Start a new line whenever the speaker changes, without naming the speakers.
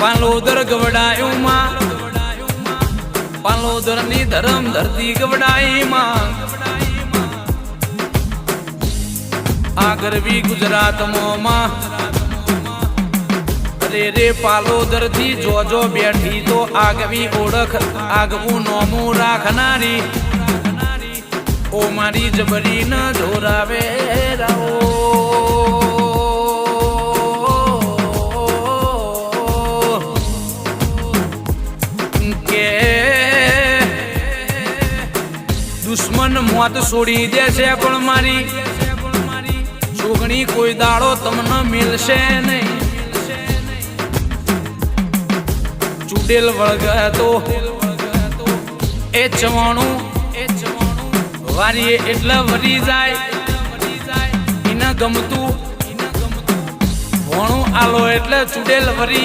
પાલોદર ગવડાયું માં પાલોદરની ધરમ ધરતી ગવડાઈ માં આ ગરવી ગુજરાતમાં. માં અરે રે પાલોદરથી જોજો બેઠી તો આગવી ઓળખ, આગવું નોમું રાખનારી. ઓ મારી જબરી ન જોરાવે દુશ્મન મોત છોડી દે છે પણ મારી. છોકણી કોઈ દાડો તમને મિલશે નહીં. ચૂડેલ વળગતો એ ચવાણું વારીએ એટલે વરી જાય. એને ગમતું. ભણું આલો એટલે ચૂડેલ વરી